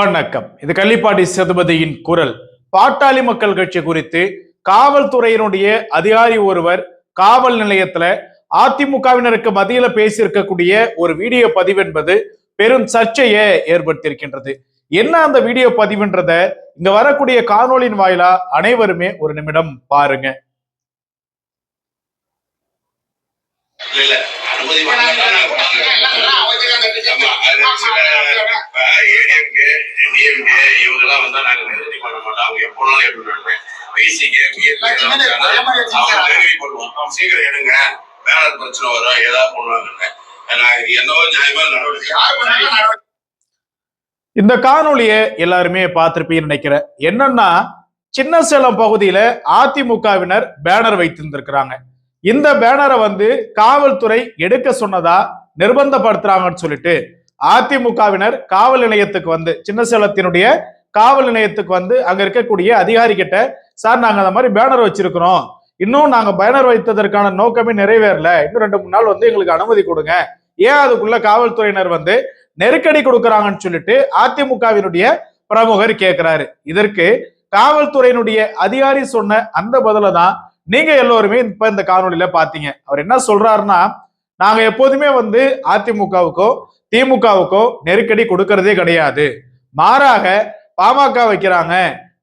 வணக்கம். இது கள்ளிப்பாடி சதுபதியின் குரல். பாட்டாளி மக்கள் கட்சி குறித்து காவல்துறையினுடைய அதிகாரி ஒருவர் காவல் நிலையத்துல அதிமுகவினருக்கு மத்தியில பேசியிருக்கக்கூடிய ஒரு வீடியோ பதிவு என்பது பெரும் சர்ச்சையை ஏற்படுத்தியிருக்கின்றது. என்ன அந்த வீடியோ பதிவுன்றத இங்க வரக்கூடிய காணொலியின் வாயிலா அனைவருமே ஒரு நிமிடம் பாருங்க. இல்ல அனுமதி வந்தா நாங்க நிறுத்தி பண்ண மாட்டோம். அவங்க எப்போனாலும் அவங்க டெலிவரி பண்ணுவோம். சீக்கிரம் எடுங்க. பேனர் பிரச்சனை வரும், ஏதாவது பண்ணுவாங்கன்னு. நான் என்னவோ நியாயமா நடவடிக்கை இந்த காணொளியை எல்லாருமே பார்த்திருப்பீங்கன்னு நினைக்கிறேன் என்னன்னா சின்ன சேலம் பகுதியில அதிமுகவினர் பேனர் வைத்திருந்திருக்கிறாங்க இந்த பேனரை வந்து காவல்துறை எடுக்க சொன்னதா நிர்பந்தப்படுத்துறாங்கன்னு சொல்லிட்டு அதிமுகவினர் காவல் நிலையத்துக்கு வந்து சின்ன சேலத்தினுடைய காவல் நிலையத்துக்கு வந்து அங்க இருக்கக்கூடிய அதிகாரி கிட்ட சார் நாங்க அந்த மாதிரி பேனர் வச்சிருக்கிறோம். இன்னும் நாங்க பேனர் வைத்ததற்கான நோக்கமே நிறைவேறல. இன்னும் ரெண்டு மூணு நாள் வந்து எங்களுக்கு அனுமதி கொடுங்க. ஏன் அதுக்குள்ள காவல்துறையினர் வந்து நெருக்கடி கொடுக்கறாங்கன்னு சொல்லிட்டு அதிமுகவினுடைய பிரமுகர் கேட்கிறாரு இதற்கு காவல்துறையினுடைய அதிகாரி சொன்ன அந்த பதில தான் நீங்க எல்லோருமே இப்ப இந்த காணொலியில பாத்தீங்க. அவர் என்ன சொல்றாருன்னா நாங்க எப்போதுமே வந்து அதிமுகவுக்கோ திமுகவுக்கோ நெருக்கடி கொடுக்கறதே கிடையாது. மாறாக பாமக வைக்கிறாங்க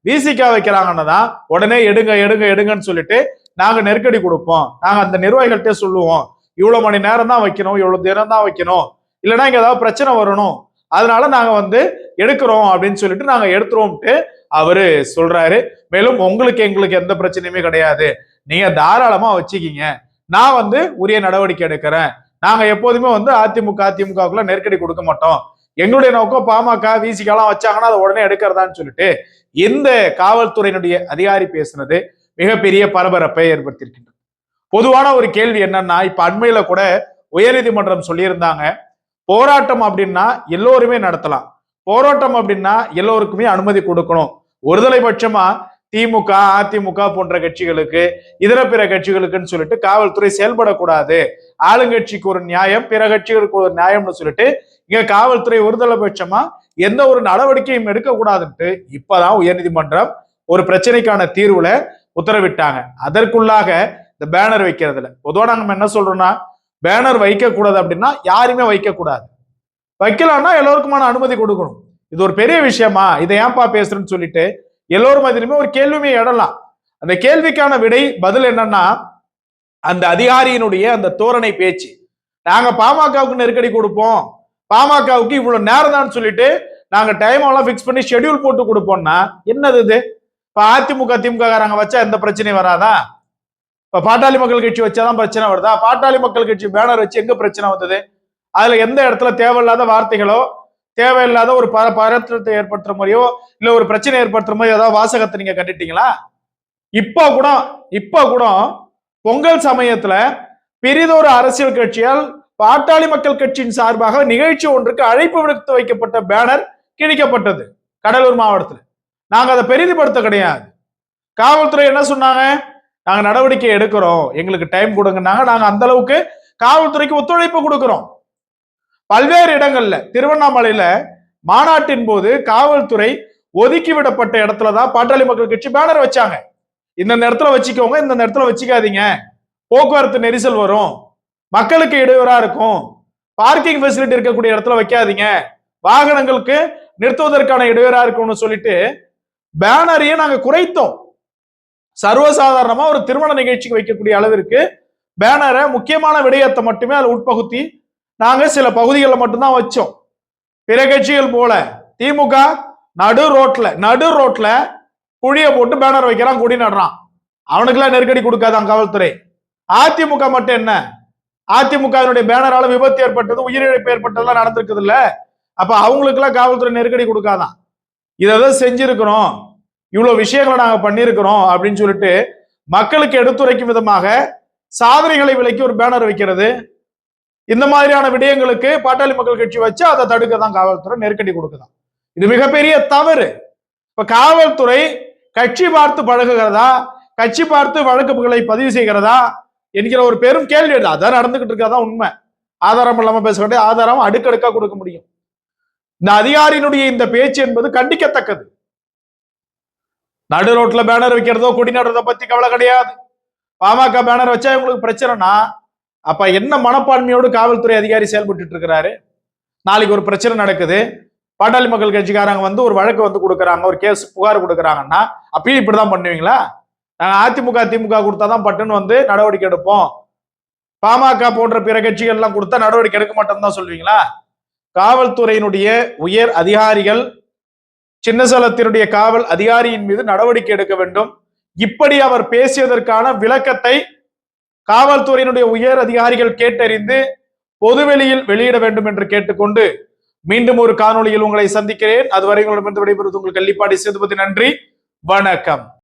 விசிகா வைக்கிறாங்கன்னு தான் உடனே எடுங்க எடுங்க எடுங்கன்னு சொல்லிட்டு நாங்க நெருக்கடி கொடுப்போம். நாங்க அந்த நிர்வாகிகள்கிட்ட சொல்லுவோம். இவ்வளவு மணி நேரம் தான் வைக்கணும் இவ்வளவு தினம் தான் வைக்கணும். இல்லைன்னா இங்க ஏதாவது பிரச்சனை வரணும். அதனால நாங்க வந்து எடுக்கிறோம் அப்படின்னு சொல்லிட்டு நாங்க எடுத்துருவோம்ட்டு அவரு சொல்றாரு. மேலும் உங்களுக்கு எங்களுக்கு எந்த பிரச்சனையுமே கிடையாது. நீங்க தாராளமா வச்சுக்கிங்க. நான் வந்து உரிய நடவடிக்கை எடுக்கிறேன். நாங்க எப்போதுமே வந்து அதிமுக அதிமுகவுக்குள்ள நெருக்கடி கொடுக்க மாட்டோம். எங்களுடைய நோக்கம் பாமக விசிகெல்லாம் வச்சாங்கன்னா அதை உடனே எடுக்கிறதான்னு சொல்லிட்டு இந்த காவல்துறையினுடைய அதிகாரி பேசுனது மிகப்பெரிய பரபரப்பை ஏற்படுத்தியிருக்கின்றது. பொதுவான ஒரு கேள்வி என்னன்னா இப்ப அண்மையில கூட உயர்நீதிமன்றம் சொல்லியிருந்தாங்க போராட்டம் அப்படின்னா எல்லோருமே நடத்தலாம். போராட்டம் அப்படின்னா எல்லோருக்குமே அனுமதி கொடுக்கணும். ஒருதலை பட்சமா திமுக அதிமுக போன்ற கட்சிகளுக்கு இதர பிற கட்சிகளுக்குன்னு சொல்லிட்டு காவல்துறை செயல்படக்கூடாது. ஆளுங்கட்சிக்கு ஒரு நியாயம் பிற கட்சிகளுக்கு ஒரு நியாயம்னு சொல்லிட்டு இங்க காவல்துறை ஒருதலைபட்சமா எந்த ஒரு நடவடிக்கையும் எடுக்கக்கூடாதுன்ட்டு இப்பதான் உயர்நீதிமன்றம் ஒரு பிரச்சனைக்கான தீர்வுல உத்தரவிட்டாங்க. அதற்குள்ளாக இந்த பேனர் வைக்கிறதுல. பொதுவாக நம்ம என்ன சொல்றோம்னா பேனர் வைக்க கூடாது அப்படின்னா யாருமே வைக்க கூடாது வைக்கலாம்னா எல்லோருக்குமான அனுமதி கொடுக்கணும். இது ஒரு பெரிய விஷயமா? இதை ஏன்பா பேசுறேன்னு சொல்லிட்டு எல்லோரும் மாதிரியுமே ஒரு கேள்வியுமே எழலாம். அந்த கேள்விக்கான விடை பதில் என்னன்னா அந்த அதிகாரியினுடைய அந்த தோரணை பேச்சு. நாங்க பாமகவுக்கு நெருக்கடி கொடுப்போம். பாமகவுக்கு இவ்வளவு நேரம் தான் சொல்லிட்டு நாங்க டைம் எல்லாம் ஃபிக்ஸ் பண்ணி ஷெட்யூல் போட்டு கொடுப்போம்னா என்னது இது? இப்ப அதிமுக திமுக காரங்க வச்சா எந்த பிரச்சனையும் வராதா? இப்ப பாட்டாளி மக்கள் கட்சி வச்சாதான் பிரச்சனை வருதா? பாட்டாளி மக்கள் கட்சி பேனர் வச்சு எங்க பிரச்சனை வந்தது? அதுல எந்த இடத்துல தேவையில்லாத வார்த்தைகளோ தேவையில்லாத ஒரு ப பதற்றத்தை ஏற்படுத்துற மாதிரியோ இல்ல ஒரு பிரச்சனை ஏற்படுத்துற மாதிரி ஏதாவது வாசகத்தை நீங்க கட்டிட்டீங்களா? இப்போ கூட இப்போ கூட பொங்கல் சமயத்துல பெரிதொரு அரசியல் கட்சியால் பாட்டாளி மக்கள் கட்சியின் சார்பாக நிகழ்ச்சி ஒன்றுக்கு அழைப்பு விடுத்து வைக்கப்பட்ட பேனர் கிழிக்கப்பட்டது கடலூர் மாவட்டத்தில். நாங்கள் அதை பெரிதுபடுத்த கிடையாது. காவல்துறை என்ன சொன்னாங்க? நாங்கள் நடவடிக்கை எடுக்கிறோம். எங்களுக்கு டைம் கொடுங்கன்னாங்க. நாங்கள் அந்த அளவுக்கு காவல்துறைக்கு ஒத்துழைப்பு கொடுக்குறோம். பல்வேறு இடங்கள்ல திருவண்ணாமலையில மாநாட்டின் போது காவல்துறை ஒதுக்கி விடப்பட்ட இடத்துல தான் பாட்டாளி மக்கள் கட்சி பேனர் வச்சாங்க. இந்த இடத்துல வச்சுக்கோங்க இந்த இடத்துல வச்சுக்காதீங்க. போக்குவரத்து நெரிசல் வரும். மக்களுக்கு இடையூறா இருக்கும். பார்க்கிங் ஃபெசிலிட்டி இருக்கக்கூடிய இடத்துல வைக்காதீங்க. வாகனங்களுக்கு நிறுத்துவதற்கான இடையூறா இருக்கும்னு சொல்லிட்டு பேனரையே நாங்க குறைத்தோம். சர்வசாதாரணமா ஒரு திருமண நிகழ்ச்சிக்கு வைக்கக்கூடிய அளவிற்கு பேனரை முக்கியமான விடயத்தை மட்டுமே அதில் உட்பகுத்தி நாங்கள் சில பகுதிகளில் மட்டும்தான் வச்சோம். பிற கட்சிகள் போல திமுக நடு ரோட்ல நடு ரோட்ல குழிய போட்டு பேனர் வைக்கிறான் குடி நடுறான். அவனுக்கெல்லாம் நெருக்கடி கொடுக்காதான் காவல்துறை. அதிமுக மட்டும் என்ன? அதிமுகவினுடைய பேனரால விபத்து ஏற்பட்டது உயிரிழப்பு ஏற்பட்டதெல்லாம் நடந்திருக்குது இல்ல அப்ப அவங்களுக்கெல்லாம் காவல்துறை நெருக்கடி கொடுக்காதான். இதை செஞ்சிருக்கிறோம். இவ்வளவு விஷயங்களை நாங்க பண்ணியிருக்கிறோம் அப்படின்னு சொல்லிட்டு மக்களுக்கு எடுத்துரைக்கும் விதமாக சாதனைகளை விலைக்கு ஒரு பேனர் வைக்கிறது. இந்த மாதிரியான விடயங்களுக்கு பாட்டாளி மக்கள் கட்சி வச்சு அதை தடுக்க தான் காவல்துறை நெருக்கடி கொடுக்குதான். இது மிகப்பெரிய தவறு. இப்ப காவல்துறை கட்சி பார்த்து பழகுகிறதா? கட்சி பார்த்து வழக்குகளை பதிவு செய்கிறதா? என்கிற ஒரு பெரும் கேள்வி எழுது. அதான் நடந்துகிட்டு இருக்காதான் உண்மை. ஆதாரம் இல்லாம பேச வேண்டிய ஆதாரம் அடுக்கடுக்கா கொடுக்க முடியும். இந்த அதிகாரியினுடைய இந்த பேச்சு என்பது கண்டிக்கத்தக்கது. நடு ரோட்ல பேனர் வைக்கிறதோ கொடி நடுறதோ பத்தி கவலை கிடையாது. பாமக பேனர் வச்சா உங்களுக்கு பிரச்சனைனா அப்ப என்ன மனப்பான்மையோடு காவல்துறை அதிகாரி செயல்பட்டு இருக்கிறாரு நாளைக்கு ஒரு பிரச்சனை நடக்குது. பாட்டாளி மக்கள் கட்சிக்காரங்க வந்து ஒரு வழக்கு வந்து கொடுக்குறாங்க ஒரு கேஸ் புகார் கொடுக்குறாங்கன்னா அப்பயும் இப்படிதான் பண்ணுவீங்களா? நாங்கள் அதிமுக திமுக கொடுத்தாதான் பட்டுன்னு வந்து நடவடிக்கை எடுப்போம். பாமக போன்ற பிற கட்சிகள் எல்லாம் கொடுத்தா நடவடிக்கை எடுக்க மாட்டோம் தான் சொல்லுவீங்களா? காவல்துறையினுடைய உயர் அதிகாரிகள் சின்னசலத்தினுடைய காவல் அதிகாரியின் மீது நடவடிக்கை எடுக்க வேண்டும். இப்படி அவர் பேசியதற்கான விளக்கத்தை காவல்துறையினுடைய உயர் அதிகாரிகள் கேட்டறிந்து பொதுவெளியில் வெளியிட வேண்டும் என்று கேட்டுக்கொண்டு மீண்டும் ஒரு காணொளியில் உங்களை சந்திக்கிறேன். அதுவரை உங்களிடமிருந்து விடைபெறுவது உங்கள் கள்ளிப்பாடி சேதுபதி. நன்றி. வணக்கம்.